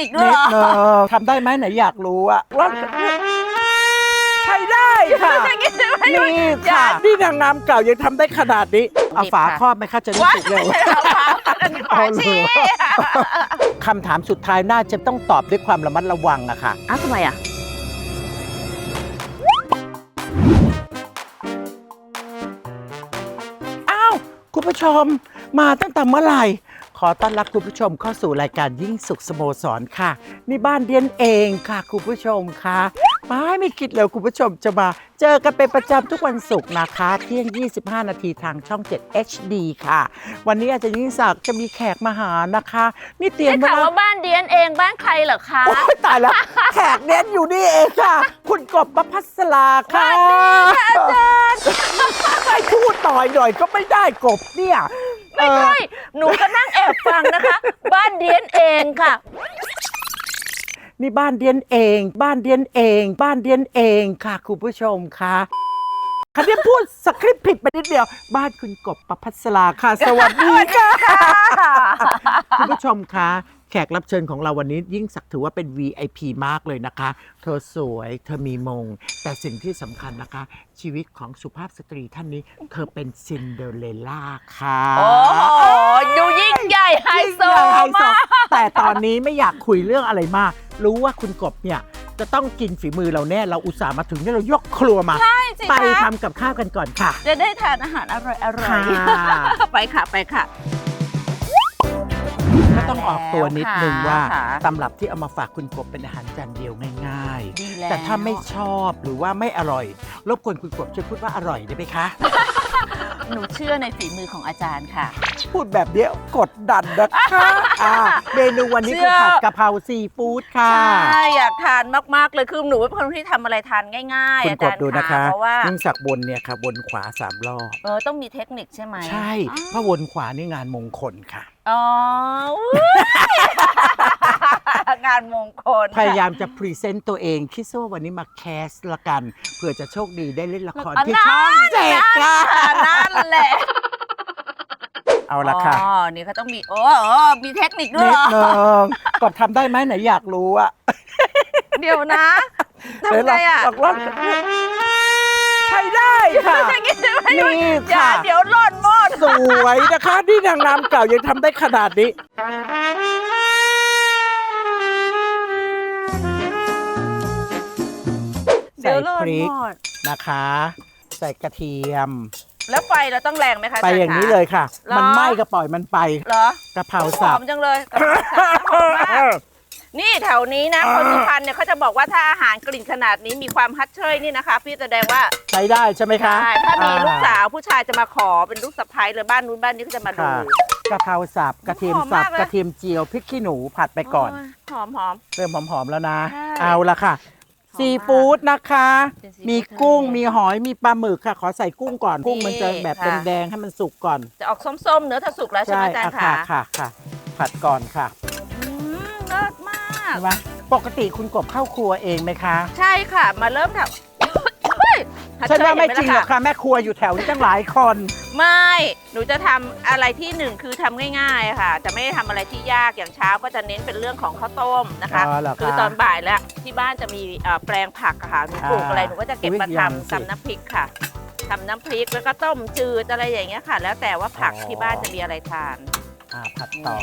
นิคด้วยนิเหดรอเนอะทำได้ไหมไหนอยากรู้อะว่าใช้ได้ค่ะจะกินได้ไหมนี่ค่ะนี่นางงามเก่ายังทำได้ขนาดนี้เอาฝาค่ะครอบไหมคะจะได้ว้ายสุกเร็วอันนี้ขอเอาชี้เหรอคำถามสุดท้ายน่าจะต้องตอบด้วยความระมัดระวังอะค่ะอ้าวทำไมอะอ้าวคุณผู้ชมมาตั้งแต่เมื่อไหร่ ขอต้อนรับคุณผู้ชมเข้าสู่รายการยิ่งสุขสโมสรค่ะ นี่บ้านเดียนเองค่ะคุณผู้ชมค่ะ ไม่ไม่คิดเลยคุณผู้ชมจะมา เจอกันเป็นประจำทุกวันศุกร์นะคะ เที่ยง 25 นาทีทางช่อง 7 HD ค่ะ วันนี้อาจารย์ยิ่งศักดิ์จะมีแขกมาหานะคะ นี่เตรียมได้ไว้ข่าวแล้วว่าบ้านเดียนเองบ้านใครเหรอคะโอ้ยตายแล้ว แขกเน้นอยู่นี่เองค่ะ คุณกบประพัสราค่ะสวัสดีค่ะอาจารย์ให้พูดต่อยหน่อยก็ไม่ได้กบเนี่ยไม่ใช่หนูก็นั่งแอบฟังนะคะ บ้านเดียนเองค่ะ นี่บ้านเดียนเอง บ้านเดียนเอง บ้านเดียนเองค่ะคุณผู้ชมค่ะคันนี้พูดสคริปต์ผิดไปนิดเดียว บ้านคุณกบประพัสราค่ะ สวัสดีค่ะ คุณผู้ชมคะ แขกรับเชิญของเราวันนี้ยิ่งศักดิ์ถือว่าเป็น VIP มากเลยนะคะ เธอสวย เธอมีมง แต่สิ่งที่สำคัญนะคะ ชีวิตของสุภาพสตรีท่านนี้ เธอเป็นซินเดอเรลล่าค่ะ โอ้โหดูยิ่งใหญ่ไฮโซยิ่งใหญ่ไฮโซมาก แต่ตอนนี้ไม่อยากคุยเรื่องอะไรมาก รู้ว่าคุณกบเนี่ยจะต้องกินฝีมือเราแน่ เราอุตส่าห์มาถึงเนี่ยเรายกครัวมาใช่สิไปคะทำกับข้าวกันก่อนค่ะ จะได้ทานอาหารอร่อยอร่อยค่ะไปค่ะไปค่ะ ก็ต้องออกตัวนิดนึงว่าค่ะตำรับที่เอามาฝากคุณกบเป็นอาหารจานเดียวง่าย ดีๆ แล้วแต่ถ้าไม่ชอบหรือว่าไม่อร่อย รบกวนคุณกบช่วยพูดว่าอร่อยได้ไหมคะ หนูเชื่อในฝีมือของอาจารย์ค่ะ พูดแบบเนี้ยกดดันนะคะอ่าเมนูวันนี้คือเชื่อผัดกะเพราซีฟู้ดค่ะ ใช่อยากทานมาก ๆ เลยคือหนูเป็นคนที่ทำอะไรทานง่าย ๆ คุณอากจาบรย์ดูนะคะเพราะว่ายิ่งสักบนเนี่ยค่ะวนขวาสามรอบ เออต้องมีเทคนิคใช่ไหมใช่อ๋อเพราะวนขวานี่งานมงคลค่ะ อ๋ออุ๊ย งานมงคลพยายามจะพรีเซนต์ตัวเองคิดซะว่าวันนี้มาแคสละกันเพื่อจะโชคดีได้เล่นละครอันที่นั้นช่องเจ็ดค่ะนั่นแหละเอาละค่ะอ๋อนี่เขาต้องมีโอ้โอ้มีเทคนิคด้วยนิเหดรอนึงกบทำได้ไหมไหนอยากรู้อะเดี๋ยวนะทำไงอะลองลองใช้ได้ค่ะจะกินได้ไหมนี่อย่าค่ะเดี๋ยวหล่นหมดสวยนะคะนี่นางงามเก่ายังทำได้ขนาดนี้ ส่ยวหล่พนริกหมดนะคะ ใส่กระเทียม แล้วไฟเราต้องแรงไหมคะไปอย่างนี้เลยค่ะหรอมันไหม้ก็ปล่อยมันไปเหรอกะเพราหสัอบมจังเลยกะเพราสับหอมมากนี่แถวนี้นะคนสุพรรณเนี่ยเขาจะบอกว่าถ้าอาหารกลิ่นขนาดนี้มีความฮัดเชยนี่นะคะ พี่แสดงว่าใช้ได้ใช่ไหมคะใช่ถ้ามีอ่ลูกสาวผู้ชายจะมาขอเป็นลูกสะใภ้เลยบ้านนู้นบ้านนี้ก็จะมาดูค่ะกะเพราสับกระเทียมหอมสัมาบกเลยกระเทียมเจียวพริกขี้หนูผัดไปก่อนโยหอมหอมเริ่มหอมๆแล้วนะใช่เอาละค่ะหอม ซีฟู้ดนะคะ เป็นซีฟู้ดมีกุ้งทะเล มีหอยมีปลาหมึกค่ะ ขอใส่กุ้งก่อนกุ้งมันจะนี่แบบค่ะแดงๆให้มันสุกก่อน จะออกส้มๆ เนื้อถ้าสุกแล้วใช่ไหมอาจารย์อะคะค่ะค่ะค่ะ ผัดก่อนค่ะอืมเลิศมาก ใช่ไหมปกติคุณกบเข้าครัวเองไหมคะ ใช่ค่ะ มาเริ่มทำเฮ้ยฮัด ฉันเชยว่าไม่เห็นจริงล่ะหรอกค่ะแม่ครัวอยู่แถวนี้ตั้งหลายคน ไม่ หนูจะทำอะไรที่หนึ่งคือทำง่ายๆค่ะ จะไม่ได้ทำอะไรที่ยากอย่างเช้าก็จะเน้นเป็นเรื่องของข้าวต้มนะคะอ๋อเหรอคะคือตอนบ่ายแล้วที่บ้านจะมีเอ่อแปลงผักอะค่ะหนูปลูกอ่าอะไรหนูก็จะเก็บมาอุ๊ยยำสิทำตำน้ำพริกค่ะทำน้ำพริกแล้วก็ต้มจืดอะไรอย่างเงี้ยค่ะ แล้วแต่ว่าผักอ๋อ ที่บ้านจะมีอะไรทานอ่าผัดต่อ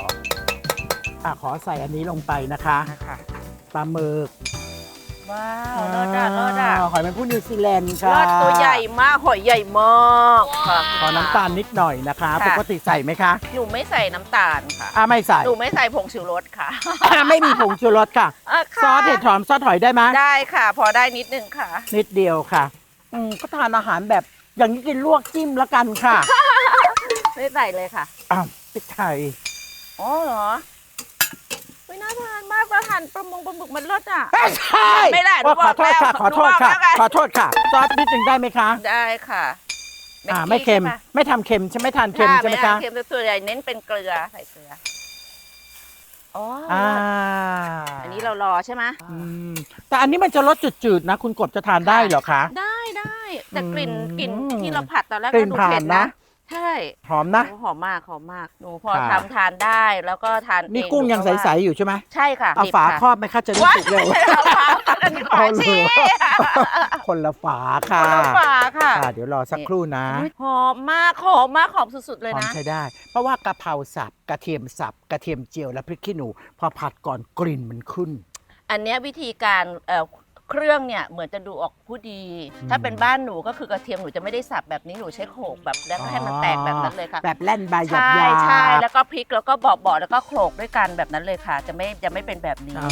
อ่าขอใส่อันนี้ลงไปนะคะนะคะปลาหมึก ว้าวเลิศอะเลิศอะหอยแมงผู้นิวซีแลนด์ค่ะเลิศตัวใหญ่มากหอยใหญ่มากค่ะขอน้ำตาลนิดหน่อยนะคะค่ะปกติใส่ไหมคะหนูไม่ใส่น้ำตาลค่ะอ่าไม่ใส่หนูไม่ใส่ผงชูรสค่ะอ่าไม่มีผงชูรสค่ะอะซอสเห็ดหอมซอสหอยได้ไหมได้ค่ะ พอได้นิดนึงค่ะ นิดเดียวค่ะอืมก็ทานอาหารแบบอย่างนี้กินลวกจิ้มแล้วกันค่ะ ไม่ใส่เลยค่ะอ้าวพริกไทยอ๋อเหรอไม่ น่าทานมากแล้วหั่นปลาหมงปลาหมึกมันรสอะ ไม่ใช่ไม่ได้หนูว่าขอโทษค่ะบอกแล้วขอโทษค่ะหนูบอกแล้วไงขอโทษค่ะซอสนิดหนึ่งได้ไหมคะ ได้ค่ะอ่าไม่เค็ม ไม่ทำเค็มใช่ไหมทานเค็มใช่ไหมคะเค็มแต่ส่วนใหญ่เน้นเป็นเกลือใส่เกลืออ๋อออ่าอันนี้เรารอใช่ไหมอืมแต่อันนี้มันจะรสจืดๆนะ คุณกบจะทานได้เหรอคะ ได้ได้แต่กลิ่นอืมกลิ่นที่เราผัดตอนแรกกลิ่นก็ดูผ่าเผ็นดนะนะ ใช่หอมนะ โอ้หอมมากหอมมากหนูพอค่ะ ทำทานได้แล้วก็ทานนี่เอกุ้งยังหนูก็ใสว่าๆอยู่ใช่ไหมใช่ค่ะเอาดิบฝาค่ะครอบไหมคะจะได้ว้ายสุกเร็วไม่ใช่เอาฝาอันนี้ฝาเอาเหรอ ชีคนละฝาค่ะเอาฝาค่ะ ค่ะ เดี๋ยวรอสักครู่นะอุ๊ยหอมมากหอมมากหอมสุดๆเลยหอมนะ ใช้ได้ เพราะว่ากะเพราสับกระเทียมสับกระเทียมเจียวและพริกขี้หนู พอผัดก่อนกลิ่นมันขึ้น อันเนี้ยวิธีการเอ่อ เครื่องเนี่ยเหมือนจะดูออกผู้ดีอืมถ้าเป็นบ้านหนูก็คือกระเทียมหนูจะไม่ได้สับแบบนี้หนูใช้โขลกแบบแล้วก็ให้มันแตกแบบนั้นเลยค่ะ แบบแล่นใบหยาบใช่ๆใช่แล้วก็พริกแล้วก็เบาๆแล้วก็โขลกด้วยกันแบบนั้นเลยค่ะ จะไม่จะไม่เป็นแบบนี้อ่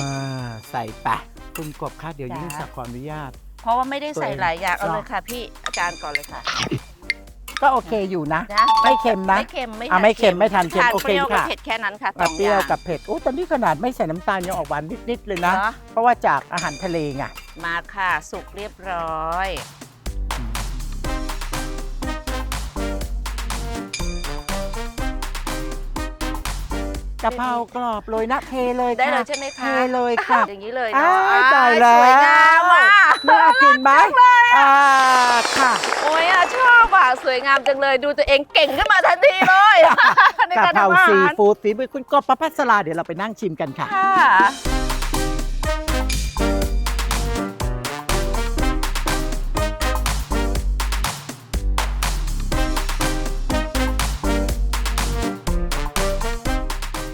าใส่ไปคุณกบค่ะเดี๋ยวจ้ายิ่ยิ่งสักขออนุญาต เพราะว่าไม่ได้ใส่หลายอย่างตัวเอาเองเลยค่ะ พี่อาจารย์ก่อนเลยค่ะ ก็โอเคอยู่นะ นะไม่เค็มนะ ไม่เค็มไม่อะไม่เค็มไม่ทานเค็มทานโอเคเปรี้ยวกับค่ะ เผ็ดแค่นั้นค่ะสกัอบงเปรี้ยวอย่างกับเผ็ดโอ้ตอนนี้ขนาดไม่ใส่น้ำตาลยังออกหวานนิดๆเลยนะเหรอเพราะว่าจากอาหารทะเลไงมาค่ะ สุกเรียบร้อย กะเพรากรอบโรยนะเทเลยได้เลยค่ะใช่ไหมเทคะเลยค่ะ อย่างนี้เลยอ้าเนาะวตายแล้ว สวยงามอะน่ากินไหมอ่าค่ะ โอ้ยอะ ชอบอะสวยงามจังเลย ดูตัวเองเก่งขึ้นมาทันทีเลยในกะการเพราทำอาซีหารฟู้ดฝีมือคุณกบประพัสราเดี๋ยวเราไปนั่งชิมกันค่ะ ค่ะ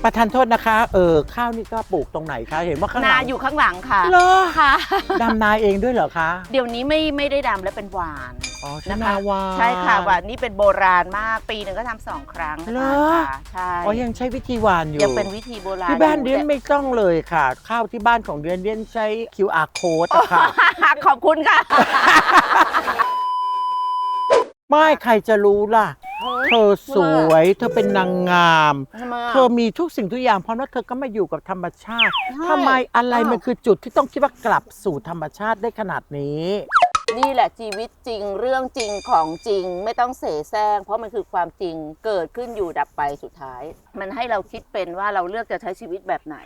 ประทานโทษนะคะ เออข้าวนี่ก็ปลูกตรงไหนคะ เห็นว่าข้างหนาลังอยู่ข้างหลังค่ะเหรอค่ะ ดำนาเองด้วยเหรอคะ เดี๋ยวนี้ไม่ไม่ได้ดำแล้วเป็นหวาน อ๋อใช่นะคะนาวา ใช่ค่ะหวานนี่เป็นโบราณมากปีหนึ่งก็ทำสองครั้งเหรอ ค่ะใช่อ๋อยังใช้วิธีหวานอยู่ยังเป็นวิธีโบราณที่บ้านอยู่เดียนแต่ไม่ต้องเลยค่ะ ข้าวที่บ้านของเดียนเดียนใช้ QR code อะค่ะขอบคุณค่ะไม่ใครจะรู้ล่ะ เธอสวย เธอเป็นนางงาม ทำไมเธอมีทุกสิ่งทุกอย่างเพราะว่าเธอก็มาอยู่กับธรรมชาติใช่ทำไมอะไรอ้าว มันคือจุดที่ต้องคิดว่ากลับสู่ธรรมชาติได้ขนาดนี้ นี่แหละชีวิตจริงเรื่องจริงของจริงไม่ต้องเสแสร้งเพราะมันคือความจริงเกิดขึ้นอยู่ดับไปสุดท้าย มันให้เราคิดเป็นว่าเราเลือกจะใช้ชีวิตแบบไหน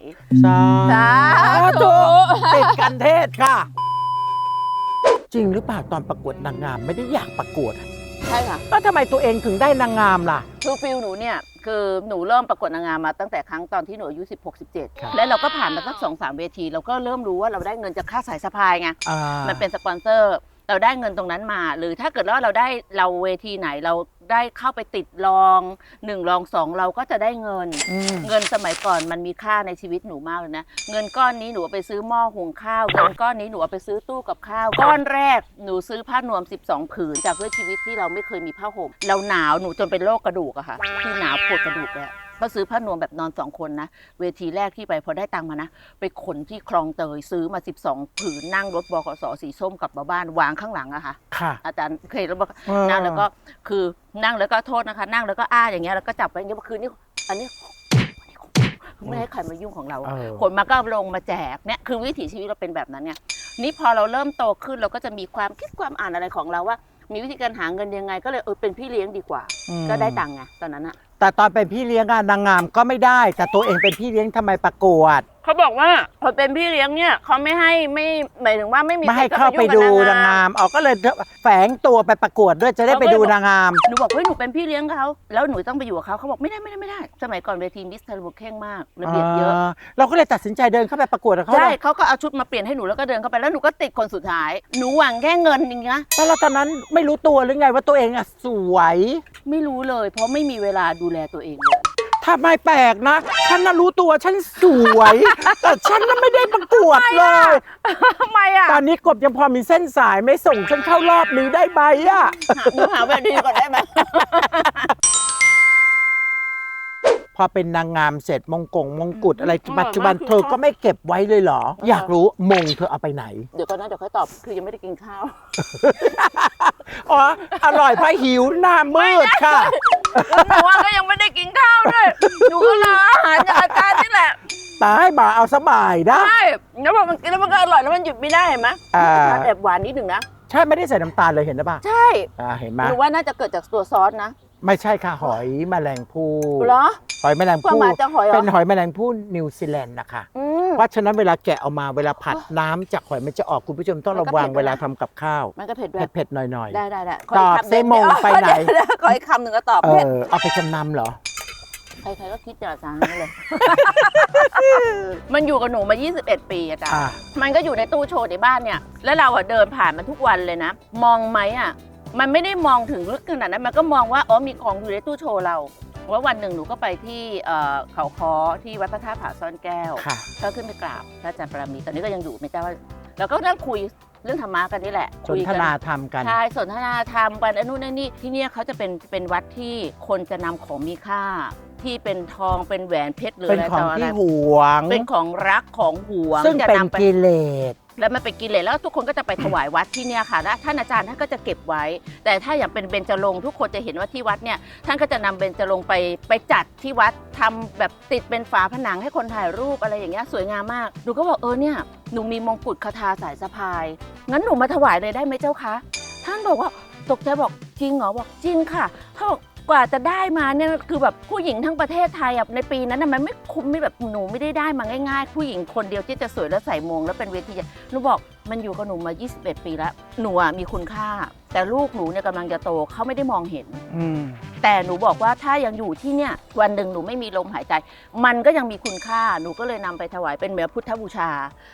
สาสาธุธุติดกันเทศค่ะ จริงหรือเปล่าตอนประกวดนางงามไม่ได้อยากประกวดใช่ค่ะก็ทำไมตัวเองถึงได้นางงามล่ะคือฟิลหนูเนี่ยคือหนูเริ่มประกวดนางงามมาตั้งแต่ครั้งตอนที่หนูอายุ16ครับ17 แล้วเราก็ผ่านมาสักสองสามเวที เราก็เริ่มรู้ว่าเราได้เงินจากค่าสายสะพายไงอ่ามันเป็นสปอนเซอร์ เราได้เงินตรงนั้นมา หรือถ้าเกิดว่าเราได้เราเวทีไหนเราได้เข้าไปติดรองหนึ่งรองสองเราก็จะได้เงินอืมเงินสมัยก่อนมันมีค่าในชีวิตหนูมากเลยนะ เงินก้อนนี้หนูเอาไปซื้อหม้อหุงข้าวเงินก้อนนี้หนูเอาไปซื้อตู้กับข้าวก้อนแรกหนูซื้อผ้านวม 12 ผืนจากด้วยชีวิตที่เราไม่เคยมีผ้าห่มเราหนาวหนูจนเป็นโรคกระดูกอะค่ะ คือหนาวปวดกระดูกเลยอะ ก็ซื้อผ้านวมแบบนอนสองคนนะ เวทีแรกที่ไปพอได้ตังค์มานะ ไปขนที่คลองเตยซื้อมา 12 ผืนนั่งรถบขสสีส้มกลับมาบ้านวางข้างหลังอะค่ะ ค่ะ อาจารย์เคยแล้วบอกเออ นั่งแล้วก็คือนั่งแล้วก็โทษนะคะ นั่งแล้วก็อ้าอย่างเงี้ยแล้วก็จับไปอย่างเงี้ยคือนี่อันนี้ไม่ให้ใครมายุ่งของเรา เออ ผลมาก็เอาลงมาแจกเนี่ยคือวิถีชีวิตเราเป็นแบบนั้นเนี่ยนี่พอเราเริ่มโตขึ้นเราก็จะมีความคิดความอ่านอะไรของเราว่า มีวิธีการหาเงินยังไง ก็เลยเออเป็นพี่เลี้ยงดีกว่า อืมก็ได้ตังค์ไงตอนนั้นอะแต่ตอนเป็นพี่เลี้ยงอะนางงามก็ไม่ได้ แต่ตัวเองเป็นพี่เลี้ยงทำไมประกวด เขาบอกว่าพอเป็นพี่เลี้ยงเนี่ยเขาไม่ให้ไม่หมายถึงว่าไม่มีไม่ให้ใครเข้าไปยุ่ดูกับนางงามออกก็เลยแฝงตัวไปประกวดด้วยจะได้ไปดูนางงาม หนูบอกเฮ้ยหนูเป็นพี่เลี้ยงเขาแล้วหนูต้องไปอยู่กับเขาเขาบอกไม่ได้ไม่ได้ไม่ได้ สมัยก่อนเวทีมิสเตอร์บุกเข่งมากระเบียบเยอะาเราก็เลยตัดสินใจเดินเข้าไปประกวดกับเขาใช่เลยเขาก็เอาชุดมาเปลี่ยนให้หนูแล้วก็เดินเข้าไปแล้วหนูก็ติดคนสุดท้ายหนูหวังแค่เงินจริงๆนะแล้วเราตอนนั้นไม่รู้ตัวหรือไงว่าตัวเองอะสวย ไม่รู้เลย เพราะไม่มีเวลาดูแลตัวเองเลยถ้าไม่แปลกนะ ฉันน่ะรู้ตัวฉันสวย แต่ฉันน่ะไม่ได้ประกวดเลย ทำไมอะตอนนี้กบยังพอมีเส้นสายไม่ส่งฉันเข้ารอบนี้ได้ไหมอะหนูหาเวทีก่อนได้ไหมพอเป็นนางงามเสร็จมงกงมงกุฎอะไรอืมปัจจุบันมากคือเธอก็ไม่เก็บไว้เลยเหรอ อยากรู้มงเธอเอาไปไหน เดี๋ยวก่อนนะเดี๋ยวค่อยตอบคือยังไม่ได้กินข้าว อ๋อ อร่อยเพราะหิวหน้ามืดค่ะ หนูว่าก็ยังไม่ได้กินข้าวด้วยหนูก็รออาหารจากอาจารย์นี่แหละตายบ่าเอาสบายนะ ใช่แล้วพอมันกินแล้วมันก็อร่อยแล้วมันหยุดไม่ได้เห็นไหมอ่า แอบหวานนิดหนึ่งนะ ใช่ไม่ได้ใส่น้ำตาลเลยเห็นหรือเปล่าใช่อ่าเห็นไหมหนูว่าน่าจะเกิดจากตัวซอสนะ ไม่ใช่ค่ะ หอยแมลงภู่เหรอ หอยแมลงกว่าภู่มาจะหอยเหรอ เป็นหอยแมลงภู่นิวซีแลนด์นะคะ อืม เพราะฉะนั้นเวลาแกะออกมาเวลาผัดน้ำจากหอยมันจะออกคุณผู้ชมต้องมันระก็วังเผ็ด เวลานะทำกับข้าว มันก็เผ็ดด้วยเผ็ดๆหน่อย ได้ได้ได้ตอบซิมงไปไหน เดี๋ยวขออีกคำหนึ่งก็ตอบๆเอเผ็ดอเอาไปจำนำเหรอ ใครๆก็คิดจะสั่งนั้นเลย มันอยู่กับหนูมา 21 ปีอาจารย์ อะ มันก็อยู่ในตู้โชว์ในบ้านเนี่ย แล้วเราอะเดินผ่านมันทุกวันเลยนะ มองไหมอะ มันไม่ได้มองถึงลึกขนาดนั้นมันก็มองว่าอ๋อมีของอยู่ในตู้โชว์เราว่าวันหนึ่งหนูก็ไปที่เอ่อเขาคอที่วัดพระธาตุผาซ่อนแก้วค่ะ ก็ขึ้นไปกราบพระอาจารย์ปรามีตอนนี้ก็ยังอยู่ไม่ทราบว่าเราก็นั่งคุยเรื่องธรรมะกันนี่แหละสคุนยทกั นาธรรมกัน ใช่สนทนาธรรมกันอันนู้นอันนี่ที่เนี่ยเขาจะเป็นเป็นวัดที่คนจะนำของมีค่า ที่เป็นทองเป็นแหวนเพชรหรือเป็นอะไรของต่ออะไรที่หวง เป็นของรักของหวงซึ่งจะเป็นนำไปกิเลส แล้วมันเป็นกิเลสแล้วทุกคนก็จะไปถวายวัดที่เนี่ยค่ะแล้วท่านอาจารย์ท่านก็จะเก็บไว้ แต่ถ้าอย่างเป็นเบญจรงค์ทุกคนจะเห็นว่าที่วัดเนี่ยท่านก็จะนำเบญจรงค์ไปไปจัดที่วัดทำแบบติดเป็นฝาผนังให้คนถ่ายรูปอะไรอย่างเงี้ยสวยงามมากหนูก็บอกเออเนี่ยหนูมีมงกุฎคาถาสายสะพาย งั้นหนูมาถวายเลยได้ไหมเจ้าคะ ท่านบอกว่าตกใจบอกจริงเหรอบอกจริงค่ะเขาบอก กว่าจะได้มาเนี่ยคือแบบผู้หญิงทั้งประเทศไทยอะในปีนั้นน่ะมันไม่คุ้มไม่แบบหนูไม่ได้ได้มาง่าย ๆ ผู้หญิงคนเดียวที่จะสวยแล้วใส่มง แล้วเป็นเวทีใหญ่หนูบอกมันอยู่กับหนูมา 21 ปีแล้ว หนูอะมีคุณค่า แต่ลูกหนูเนี่ยกำลังจะโตเขาไม่ได้มองเห็น อืม แต่หนูบอกว่าถ้ายังอยู่ที่เนี่ยวันหนึ่งหนูไม่มีลมหายใจ มันก็ยังมีคุณค่าหนูก็เลยนำไปถวายเป็นเหมือนพุทธบูชา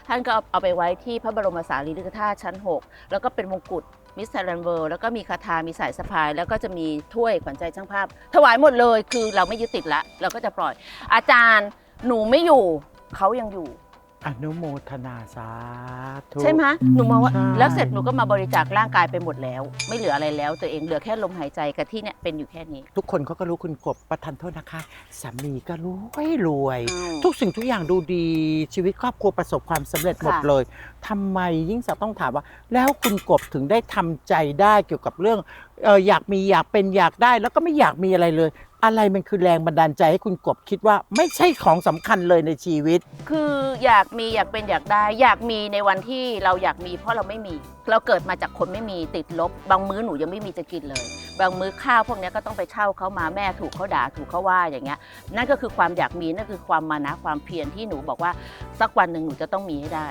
ท่านก็เอาเอาไปไว้ที่พระบรมสารีริกธาตุชั้น 6 แล้วก็เป็นมงกุฎ มิสไทแลนเวิร์แล้วก็มีคาถามีสายสะพาย แล้วก็จะมีถ้วยขวัญใจช่างภาพ ถวายหมดเลยคือเราไม่ยึดติดละ เราก็จะปล่อย อาจารย์หนูไม่อยู่เขายังอยู่ อนุโมทนาสาธุ ใช่ไหมหนูมองว่า ใช่ แล้วเสร็จหนูก็มาบริจาคร่างกายไปหมดแล้ว ไม่เหลืออะไรแล้ว ตัวเองเหลือแค่ลมหายใจกับที่เนี่ยเป็นอยู่แค่นี้ทุกคนเขาก็รู้คุณกบประทานโทษนะคะสามีก็รวยรวยอืมทุกสิ่งทุกอย่างดูดีชีวิตครอบครัวประสบความสำเร็จหมดค่ะ เลยทำไมยิ่งสักต้องถามว่า แล้วคุณกบถึงได้ทำใจได้เกี่ยวกับเรื่องเอออยากมีอยากเป็นอยากได้ แล้วก็ไม่อยากมีอะไรเลย อะไรมันคือแรงบันดาลใจให้คุณกบคิดว่าไม่ใช่ของสำคัญเลยในชีวิต คืออยากมีอยากเป็นอยากได้ อยากมีในวันที่เราอยากมีเพราะเราไม่มี เราเกิดมาจากคนไม่มีติดลบ บางมื้อหนูยังไม่มีจะกินเลย บางมื้อข้าวพวกเนี้ยก็ต้องไปเช่าเขามาแม่ถูกเขาด่าถูกเขาว่าอย่างเงี้ยนั่นก็คือความอยากมีนั่นคือความมานะความเพียรที่หนูบอกว่าสักวันหนึ่งหนูจะต้องมีให้ได้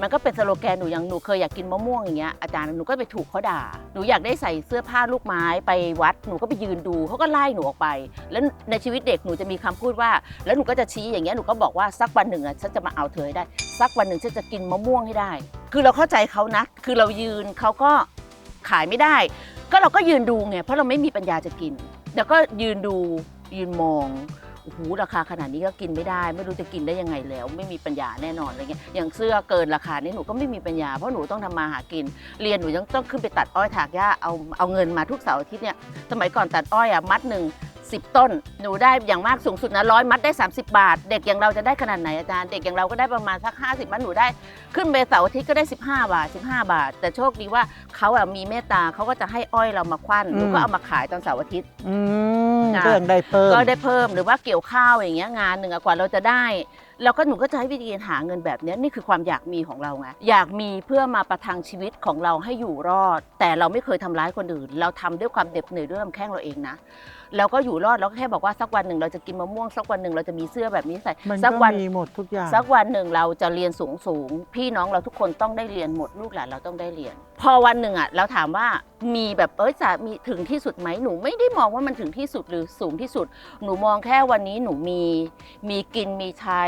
มันก็เป็นสโลแกนหนูอย่างหนูเคยอยากกินมะม่วงอย่างเงี้ยอาจารย์หนูก็ไปถูกเขาด่าหนูอยากได้ใส่เสื้อผ้าลูกไม้ไปวัดหนูก็ไปยืนดูเขาก็ไล่หนูออกไป แล้วในชีวิตเด็กหนูจะมีคำพูดว่า แล้วหนูก็จะชี้อย่างเงี้ยหนูก็บอกว่าสักวันหนึ่งอะฉันจะมาเอาเธอให้ได้ สักวันหนึ่งฉันจะกินมะม่วงให้ได้ คือเราเข้าใจเขานะ คือเรายืนเขาก็ขายไม่ได้ ก็เราก็ยืนดูไงเพราะเราไม่มีปัญญาจะกิน แล้วก็ยืนดูยืนมอง โอ้โหราคาขนาดนี้ก็กินไม่ได้ ไม่รู้จะกินได้ยังไงแล้ว ไม่มีปัญญาแน่นอนอะไรเงี้ยอย่างเสื้อเกินราคานี่หนูก็ไม่มีปัญญาเพราะหนูต้องทำมาหากิน เรียนหนูยังต้องขึ้นไปตัดอ้อยถากหญ้าเอาเอาเงินมาทุกเสาร์อาทิตย์เนี่ยสมัยก่อนตัดอ้อยอะมัดหนึ่ง 10 ต้น หนูได้อย่างมากสูงสุดนะร้อยมัดได้ 30 บาท เด็กอย่างเราจะได้ขนาดไหนอาจารย์ เด็กอย่างเราก็ได้ประมาณสัก 50 มัดหนูได้ ขึ้นไปเสาร์อาทิตย์ก็ได้ 15 บาท 15 บาท แต่โชคดีว่าเขาอะมีเมตตาเขาก็จะให้อ้อยเรามาควันหนูก็อืมเอามาขายตอนเสาร์อาทิตย์ อืมค่ะเรื่องได้เพิ่ม ก็ได้เพิ่มหรือว่าเกี่ยวข้าวอย่างเงี้ยงานหนึ่งอะกว่าเราจะได้เราก็หนูก็จะให้วิธีการหาเงินแบบเนี้ยนี่คือความอยากมีของเราไงอยากมีเพื่อมาประทังชีวิตของเราให้อยู่รอด แต่เราไม่เคยทำร้ายคนอื่น เราทำด้วยความเด็บเหนื่อยด้วยลำแข้งเราเองนะเราก็อยู่รอดเราก็แค่บอกว่าสักวันหนึ่งเราจะกินมะม่วงสักวันหนึ่งเราจะมีเสื้อแบบนี้ใส่มันสัก็วันมีหมดทุกอย่างสักวันหนึ่งเราจะเรียนสูงสูงๆพี่น้องเราทุกคนต้องได้เรียนหมดลูกหลานเราต้องได้เรียน พอวันหนึ่งอะเราถามว่ามีแบบเอ้ยจะมีถึงที่สุดไหมหนูไม่ได้มองว่ามันถึงที่สุดหรือสูงที่สุด หนูมองแค่วันนี้หนูมี มีกินมีใช้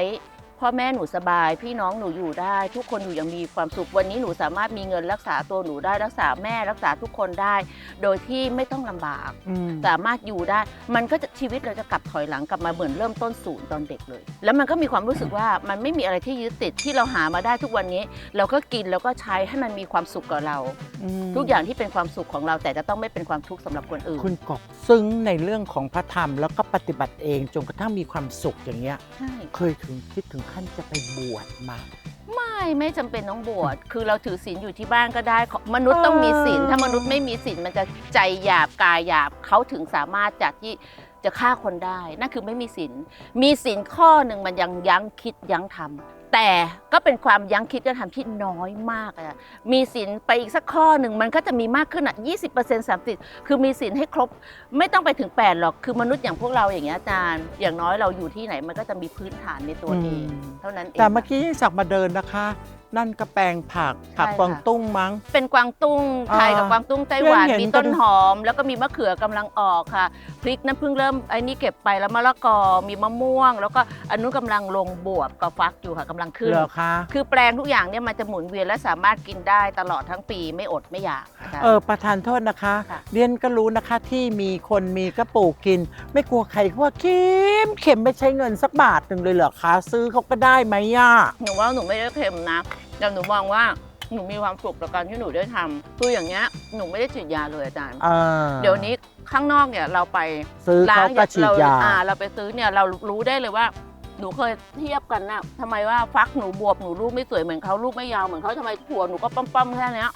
พ่อแม่หนูสบาย พี่น้องหนูอยู่ได้ ทุกคนอยู่อยังมีความสุขวันนี้หนูสามารถมีเงินรักษาตัวหนูได้รักษาแม่รักษาทุกคนได้ โดยที่ไม่ต้องลำบาก อืม สามารถอยู่ได้ มันก็จะชีวิตเราจะกลับถอยหลังกลับมาเหมือนเริ่มต้นศูนย์ตอนเด็กเลย แล้วมันก็มีความรู้สึกว่ามันไม่มีอะไรที่ยึดติดที่เราหามาได้ทุกวันนี้ เราก็กินแล้วก็ใช้ให้มันมีความสุขกับเรา มทุกอย่างที่เป็นความสุขของเราแต่จะต้องไม่เป็นความทุกข์สำหรับคนอื่น คุณกบซึ้งในเรื่องของพระธรรมแล้วก็ปฏิบัติเองจนกระทั่งมีความสุขอย่างเงี้ย ใช่ เคยถึงคิดถึงขั้นจะไปบวชมา ไม่ไม่จำเป็นต้องบวชคือเราถือศีลอยู่ที่บ้านก็ได้ขอมนุษย์ต้องมีศีลเออถ้ามนุษย์ไม่มีศีลมันจะใจหยาบกายหยาบเขาถึงสามารถจัดที่จะฆ่าคนได้นั่นคือไม่มีศีลมีศีลข้อหนึ่งมันยังยั้งคิดยั้งทำ แต่ก็เป็นความยั้งคิดการทำที่น้อยมากอะมีสินไปอีกสักข้อหนึ่งมันก็จะมีมากขึ้นอะ20% 30คือมีสินให้ครบไม่ต้องไปถึง8หรอกคือมนุษย์อย่างพวกเราอย่างเงี้ยอาจารย์อย่างน้อยเราอยู่ที่ไหนมันก็จะมีพื้นฐานในตัวเองอืมเท่านั้นเองแต่เมื่อกี้ยิ่งศักดิ์มาเดินนะคะ นั่นกระแปลงผักผักใช่ค่ะกวางตุ้งมั้ง เป็นกวางตุ้งไทยกับอ่ากวางตุ้งไต้หวันเห็น มีกันต้นหอม แล้วก็มีมะเขือกำลังออกค่ะพริกนั้นเพิ่งเริ่มไอ้นี่เก็บไปแล้วมะละกอมีมะม่วง แล้วก็อันนู้นกำลังลงบวบกับฟักอยู่ค่ะกำลังขึ้น เหรอคะ คือแปลงทุกอย่างเนี่ยมันจะหมุนเวียนและสามารถกินได้ตลอดทั้งปีไม่อดไม่อยากอาจารย์เออประธานโทษนะคะ ค่ะ เรียนก็รู้นะคะที่มีคนมีก็ปลูกกิน ไม่กลัวใครเขาว่าเค็มเค็มไม่ใช้เงินสักบาทหนึ่งเลยเหรอคะ ซื้อเขาก็ได้ไหมย่า หนูว่าหนูไม่ได้เค็มนะแต่หนูมองว่าหนูมีความสุขกับการที่หนูได้ทำคืออย่างเงี้ยหนูไม่ได้ฉีดยาเลยอาจารย์ อ่าเดี๋ยวนี้ข้างนอกเนี่ยเราไปซื้อเขาก็ฉีดเรายาอ่าเราไปซื้อเนี่ยเรารู้ได้เลยว่า หนูเคยเทียบกันนะทำไมว่าฟักหนูบวบหนูลูกไม่สวยเหมือนเขาลูกไม่ยาวเหมือนเขาทำไมผัวหนูก็ปั๊มๆแค่เนี้ย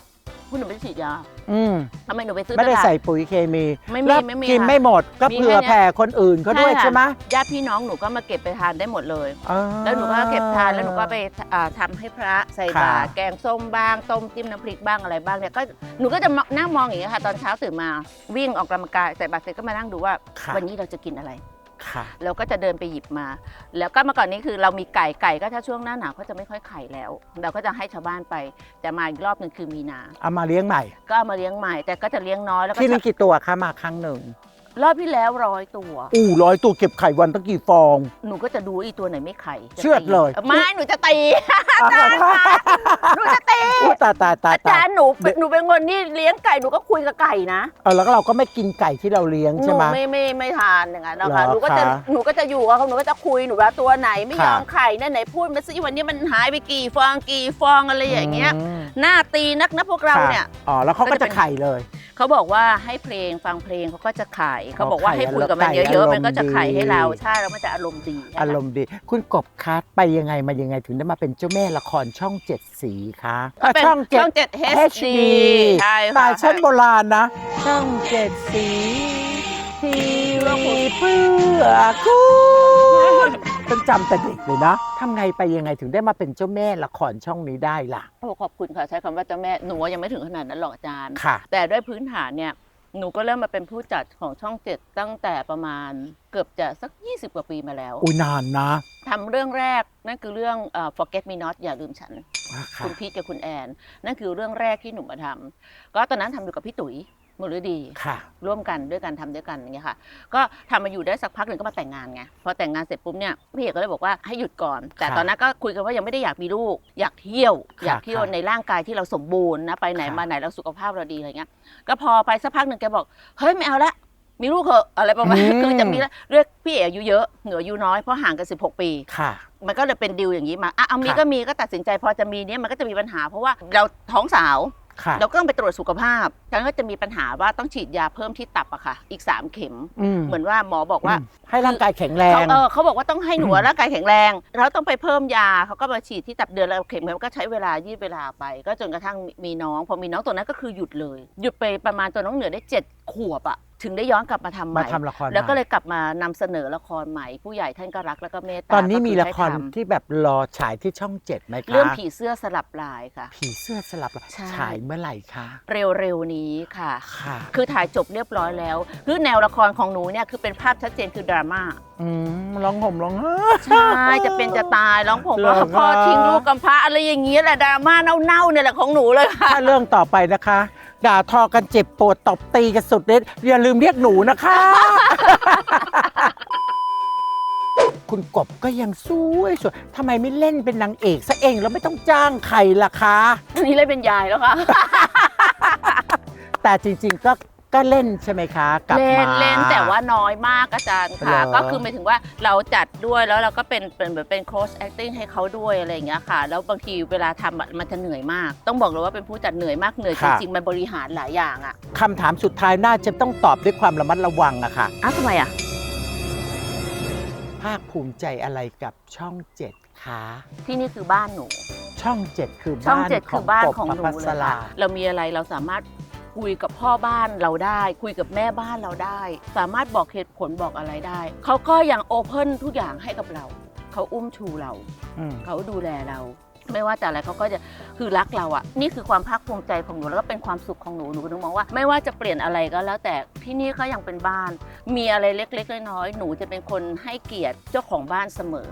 คุณหนูไม่ได้ฉีดยา อืมทำไมหนูไปซื้อไม่ได้ตลา ใส่ปุ๋ยเคมีไม่มีแล้วไม่มีกินค่ะไม่หมดก็มีเผื่อแค่เนี้ย แผ่คนอื่นเขาด้วยค่ะใช่ไหมญาติพี่น้องหนูก็มาเก็บไปทานได้หมดเลยอ่าแล้วหนูก็เก็บทานแล้วหนูก็ไปอ่าทำให้พระใส่บาตรค่ะ แกงส้มบ้าง ต้มจิ้มน้ำพริกบ้างอะไรบ้างเนี่ยก็หนูก็จะนั่งมองอย่างเงี้ยค่ะ ตอนเช้าตื่นมาวิ่งออกกำลังกายใส่บาตรเสร็จก็มานั่งดูว่า ค่ะวันนี้เราจะกินอะไร ค่ะ เราก็จะเดินไปหยิบมา แล้วก็เมื่อก่อนนี้คือเรามีไก่ไก่ก็ถ้าช่วงหน้าหนาวก็จะไม่ค่อยไข่แล้ว เราก็จะให้ชาวบ้านไป แต่มาอีกรอบหนึ่งคือมีนา เอามาเลี้ยงใหม่ ก็เอามาเลี้ยงใหม่แต่ก็จะเลี้ยงน้อยแล้วก็ที่นี่กี่ตัวคะมาครั้งหนึ่ง รอบที่แล้วร้อยตัว อู้ร้อยตัวเก็บไข่วันตั้งกี่ฟอง หนูก็จะดูอีตัวไหนไม่ไข่จะเชือดตีเลยไม่หนูจะตีหนูจะตีอู้ตายตายตายอาตาจายรย์หนูเป็นหนูเป็นคนที่เลี้ยงไก่หนูก็คุยกับไก่นะเออแล้วก็เราก็ไม่กินไก่ที่เราเลี้ยงหใช่นูไหม ไม่ไม่ไม่ทานอย่างนั้นนะเหรคะอหนูก็จะคะหนูก็จะอยู่กับเขาหนูก็จะคุยหนูว่าตัวไหนไม่ยอมค่ะ ไข่นั่นไหนพูดมาสิวันนี้มันหายไปกี่ฟองกี่ฟองอะไรอย่างเงี้ยมหน้าตีนักนะพวกเราเนี่ย ค่ะอ๋อแล้วเขาก็จะไข่เลย เขาบอกว่าให้เพลงฟังเพลงเขาก็จะขายเขาบอกว่าไข่ให้คุยกับมันไข่เยอะอารมณ์ๆมันก็จะขายให้เราดีใช่แล้วมันจะอารมณ์ดีอารมณ์ดี คุณกบคัดไปยังไงมายังไงถึงได้มาเป็นเจ้าแม่ละครช่องเจ็ดสีคะก็เป็นช่องเจ็ช่ดองเจ็ด HD HD ใช่ตาค่ะยชั้นโบราณนะ ช่องเจ็ดสีทีวีเพื่อคุณฉันจำแต่เด็กเลยนะทำไงไปยังไงถึงได้มาเป็นเจ้าแม่ละครช่องนี้ได้ล่ะโอ้ขอบคุณค่ะใช้คำว่าเจ้าแม่หนูยังไม่ถึงขนาดนั้นหรอกอาจารย์ค่ะแต่ด้วยพื้นฐานเนี่ย หนูก็เริ่มมาเป็นผู้จัดของช่องเจ็ดตั้งแต่ประมาณเกือบจะสัก 20 กว่าปีมาแล้วอุยนานนะ ทำเรื่องแรกนั่นคือเรื่องเอ่อ forget me not อย่าลืมฉันค่ะคุณพีทกับคุณแอน นั่นคือเรื่องแรกที่หนูมาทำก็ตอนนั้นทำอยู่กับพี่ตุ๋ย มุรดีค่ะ ร่วมกันด้วยกันทำด้วยกันอย่างเงี้ยค่ะ ก็ทำมาอยู่ได้สักพักหนึ่งก็มาแต่งงานไงพอแต่งงานเสร็จปุ๊บเนี่ยพี่เอกก็เลยบอกว่าให้หยุดก่อน แต่ค่ะตอนนั้นก็คุยกันว่ายังไม่ได้อยากมีลูก อยากเที่ยวค่ะอยากเที่ยวค่ะในร่างกายที่เราสมบูรณ์นะไปไหนค่ะมาไหนเราสุขภาพเราดีอะไรเงี้ยก็พอไปสักพักหนึ่งแกบอกเฮ้ยไม่เอาละมีลูกเหอะอะไรประมาณคือจะมีละเรียกพี่เอกอายุเยอะหนูอายุน้อยเพราะห่างกัน 16 ปีค่ะมันก็เลยเป็นดิวอย่างนี้มาอะเอามีค่ะก็มีก็ตัดสินใจพอจะมีเนี่ยมันก็จะมีปัญหา เพราะว่าเราท้องสาวค่ะ เราก็ต้องไปตรวจสุขภาพฉันก็จะมีปัญหาว่าต้องฉีดยาเพิ่มที่ตับอะค่ะ อีก 3 เข็ม เหมือนว่าหมอบอกว่าอืมให้ร่างกายแข็งแรงเขาเออเขาบอกว่าต้องให้หนูร่างกายแข็งแรง เราต้องไปเพิ่มยาเขาก็มาฉีดที่ตับเดือนละเข็มมันก็ใช้เวลายืดเวลาไป ก็จนกระทั่งมีน้อง พอมีน้องตัวนั้นก็คือหยุดเลย หยุดไปประมาณตัวน้องเหนือได้เจ็ดขวบอะ ถึงได้ย้อนกลับมาทำใหมาม่ ทำละครแล้วก็ใหม่เลยกลับมานำเสนอละครใหม่ ผู้ใหญ่ท่านก็รักแล้วก็เมตตาตอนนี้มีก็ละให้ครทำที่แบบรอฉายที่ช่องเจ็ดไหมคะเรื่องผีเสื้อสลับลายค่ะ ผีเสื้อสลับใช่ ฉายเมื่อไหร่คะเร็วๆนี้ค่ะ ค่ะคือถ่ายจบเรียบร้อยแล้ว คือแนวละครของหนูเนี่ยคือเป็นภาพชัดเจนคือดราม่า อืมร้องห่มร้องไห้ ใช่ จะเป็นจะตายร้องผมเหรอว่าพ่อคะทิ้งลูกกำพร้าอะไรอย่างเงี้ยแหละดราม่าเน่าๆเนี่ยแหละของหนูเลยค่ะ ถ้าเรื่องต่อไปนะคะ ด่าทอกันเจ็บปวดตบตีกันสุดฤทธิ์อย่าลืมเรียกหนูนะคะ คุณกบก็ยังสวยสวยทำไมไม่เล่นเป็นนางเอกซะเองแล้วไม่ต้องจ้างใครล่ะคะ อันนี้เลยเป็นยายแล้วค่ะ แต่จริงๆก็ ก็เล่นใช่ไหมคะ กลับเล่มานเล่นแต่ว่าน้อยมากอาจารย์ค่ะ เหรอ ก็คือหมายถึงว่าเราจัดด้วยแล้วเราก็เป็นเป็นเหมือนเป็นโค้ช acting ให้เขาด้วยอะไรอย่างเงี้ยค่ะ แล้วบางทีเวลาทำอะมันจะเหนื่อยมาก ต้องบอกเลยว่าเป็นผู้จัดเหนื่อยมากเหนื่อยจริงๆมันบริหารหลายอย่างอะคำถามสุดท้ายน่าจะต้องตอบด้วยความระมัดระวังอะค่ะ อ้าวทำไมอะ ภาคภูมิใจอะไรกับช่องเจ็ดคะที่นี่คือบ้านหนู ช่องเจ็ดคือช่องบ้านเจ็ดขคือองบ้านกบของหประนูพัเลสยรา ค่ะเรามีอะไรเราสามารถ คุยกับพ่อบ้านเราได้ คุยกับแม่บ้านเราได้ สามารถบอกเหตุผลบอกอะไรได้เขาก็ยังโอเพ่นทุกอย่างให้กับเราเขาอุ้มชูเราอืมเขาดูแลเรา ไม่ว่าแต่อะไรเขาก็จะคือรักเราอะนี่คือความภาคภูมิใจของหนูแล้วก็เป็นความสุขของหนูหนูถึงมองว่า ไม่ว่าจะเปลี่ยนอะไรก็แล้วแต่ที่นี่ก็ยังเป็นบ้าน มีอะไรเล็กๆน้อยๆหนูจะเป็นคนให้เกียรติเจ้าของบ้านเสมอ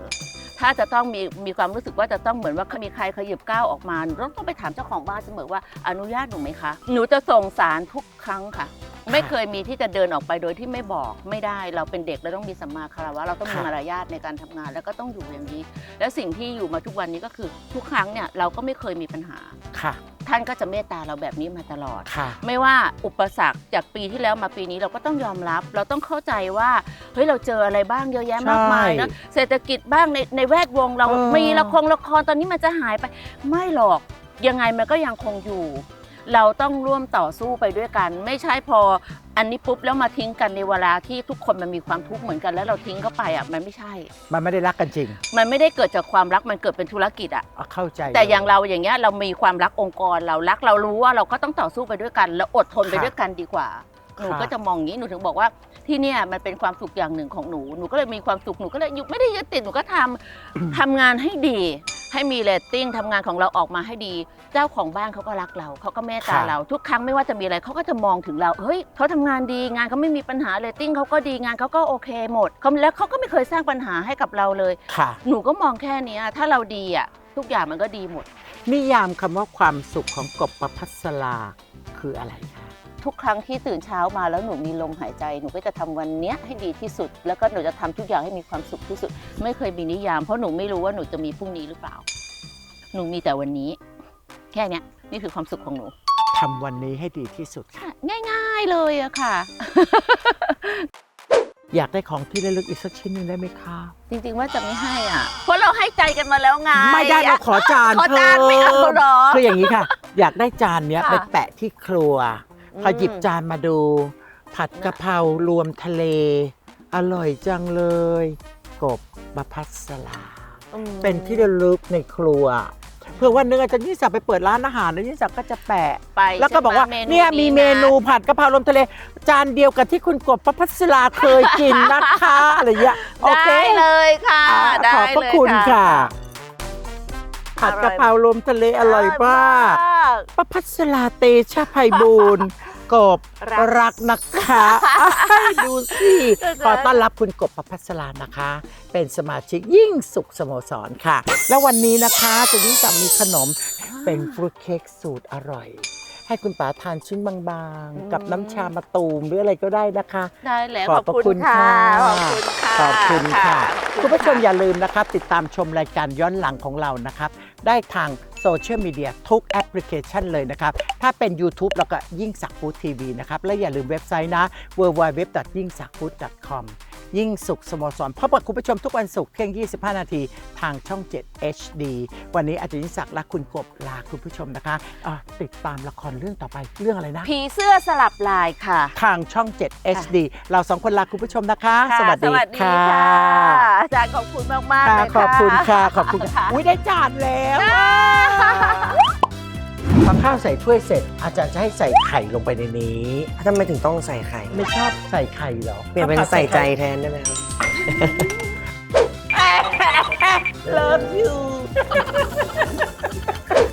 ถ้าจะต้องมีมีความรู้สึกว่าจะต้องเหมือนว่ามีใครขยิบก้าวออกมาหนูต้องต้องไปถามเจ้าของบ้านเสมอว่าอนุญาตหนูไหมคะ หนูจะส่งสารทุกครั้งค่ะ ไม่เคยมีที่จะเดินออกไปโดยที่ไม่บอกไม่ได้เราเป็นเด็กเราต้องมีสัมมาคารวะเราต้องมีค่ะมารยาทในการทำงาน แล้วก็ต้องอยู่อย่างนี้ และสิ่งที่อยู่มาทุกวันนี้ก็คือทุกครั้งเนี่ยเราก็ไม่เคยมีปัญหาค่ะ ท่านก็จะเมตตาเราแบบนี้มาตลอด ค่ะ ไม่ว่าอุปสรรคจากปีที่แล้วมาปีนี้เราก็ต้องยอมรับ เราต้องเข้าใจว่าเฮ้ยเราเจออะไรบ้างเยอะแยะมากมายนะเศรษฐกิจบ้างในในแวดวงเราเออ มีละครละครตอนนี้มันจะหายไป ไม่หรอกยังไงมันก็ยังคงอยู่ เราต้องร่วมต่อสู้ไปด้วยกัน ไม่ใช่พออันนี้ปุ๊บแล้วมาทิ้งกันในเวลาที่ทุกคนมันมีความทุกข์เหมือนกันแล้วเราทิ้งเข้าไปอะมันไม่ใช่ มันไม่ได้รักกันจริง มันไม่ได้เกิดจากความรักมันเกิดเป็นธุรกิจอะอะเข้าใจแต่เลอย่างเราอย่างเงี้ยเรามีความรักองค์กรเรารักเรารู้ว่าเราก็ต้องต่อสู้ไปด้วยกัน แล้วอดทนไปค่ะด้วยกันดีกว่าหนูค่ะก็จะมองอย่างนี้หนูถึงบอกว่าที่เนี่ยมันเป็นความสุขอย่างหนึ่งของหนูหนูก็เลยมีความสุขหนูก็เลยอยู่ไม่ได้ยึดติดหนูก็ทำทำงานให้ดี ให้มีเรตติ้งทำงานของเราออกมาให้ดี เจ้าของบ้านเขาก็รักเราเขาก็เมตตาค่ะเราทุกครั้งไม่ว่าจะมีอะไรเขาก็จะมองถึงเราเฮ้ยเขาทำงานดีงานเขาไม่มีปัญหาเรตติ้งเขาก็ดีงานเขาก็โอเคหมดเขาแล้วเขาก็ไม่เคยสร้างปัญหาให้กับเราเลย ค่ะ หนูก็มองแค่เนี้ยถ้าเราดีอะทุกอย่างมันก็ดีหมด นิยามคำว่าความสุขของกบประพัสราคืออะไรคะ ทุกครั้งที่ตื่นเช้ามาแล้วหนูมีลมหายใจ หนูก็จะทำวันเนี้ยให้ดีที่สุด แล้วก็หนูจะทำทุกอย่างให้มีความสุขที่สุด ไม่เคยมีนิยาม เพราะหนูไม่รู้ว่าหนูจะมีพรุ่งนี้หรือเปล่า หนูมีแต่วันนี้ แค่เนี้ยนี่คือความสุขของหนูทำวันนี้ให้ดีที่สุดค่ะค่ะ ง่าย ๆเลยอะค่ะ อยากได้ของที่ระลึกอีกสักชิ้นหนึ่งได้ไหมคะจริง ๆ ว่าจะไม่ให้อะ เพราะเราให้ใจกันมาแล้วไงไม่ได้เราขอจานขอจานเพิ่ไม่เอาหรอคืออย่างนี้ค่ะ อยากได้จานเนี้ยค่ะไปแปะที่ครัว พอหยิบอืมจานมาดู ผัดกะเพรารวมทะเล อร่อยจังเลย กบประพัสราอืมเป็นที่ระลึกในครัว เพื่อวันหนึงอาจารย์ยิ่งศักดิ์ไปเปิดร้านอาหารแล้วยิ่งศักดิ์ก็จะแปะ ไปแล้วก็บอกว่าใช่ไหเนี่ยมีเมนูะผัดกะเพรารวมทะเล จานเดียวกับที่คุณกบประพัสราเคยกินนะคะ อะไรอย่างเงี้ยโอเคได้เลยค่ะอ่าได้ขอบพระเลยคุณค่ะ ผัดอร่อยกะเพรารวมทะเลอร่อยมากกประพัสราเตชะไพบูลย์กบรักรักนะคะอ้ายดูสิเดี๋ยวๆขอต้อนรับคุณกบประพัสรานะคะ เป็นสมาชิกยิ่งสุขสโมสรค่ะ แล้ววันนี้นะคะจะยิ่งจะมีขนมเป็นฟรุตเค้กสูตรอร่อย ให้คุณป๋าทานชิ้นบางๆ กับน้ำชามะตูมหรืออะไรก็ได้นะคะ ได้แล้วขขออบบพระคุณคุณค่ะค่ะขอบคุณค่ะขอบคุณค่ะขอบคุณผู้ชมะอย่าลืมนะครับ ติดตามชมรายการย้อนหลังของเรานะครับ ได้ทางโซเชียลมีเดียทุกแอปพลิเคชันเลยนะครับ ถ้าเป็น YouTube แล้วก็ยิ่งสักฟู้ดทีวีนะครับ และอย่าลืมเว็บไซต์นะ w w w y i n g s a k f o o d c o m ยิ่งสุขสโมสรพบกับคุณผู้ชมทุกวันศุกร์เที่ยง 25 นาทีทางช่อง 7 HD วันนี้อาจารย์ยิ่งศักดิ์และคุณกบลาคุณผู้ชมนะคะอะติดตามละครเรื่องต่อไปเรื่องอะไรนะ ผีเสื้อสลับลายค่ะ ทางช่อง 7 HD เราสองคนลาคุณผู้ชมนะคะ ค่ะสวัสดีสวัสดีค่ะค่ะอาจารย์ขอบคุณมากมากๆค่ะเลยขอบคุณค่ะ ขอบคุณค่ะ อุ้ยได้จานแล้ว พอข้าวใส่ถ้วยเสร็จ อาจารย์จะให้ใส่ไข่ลงไปในนี้ ทำไมถึงต้องใส่ไข่ ไม่ชอบใส่ไข่เหรอเปลี่ยนเป็นใส่ใจแทนได้ไหมครับเลิฟยู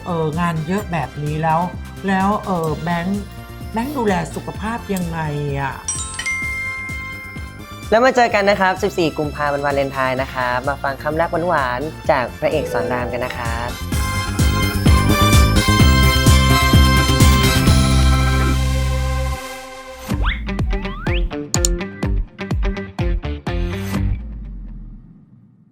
เอองานเยอะแบบนี้แล้ว แล้วเออแบงค์แบงค์ดูแลสุขภาพยังไงอะ แล้วมาเจอกันนะครับ 14 กุมภาพันธ์วันวาเลนไทน์นะครับ มาฟังคำแรกหวานๆ จากพระเอกสอนรามกันนะครับ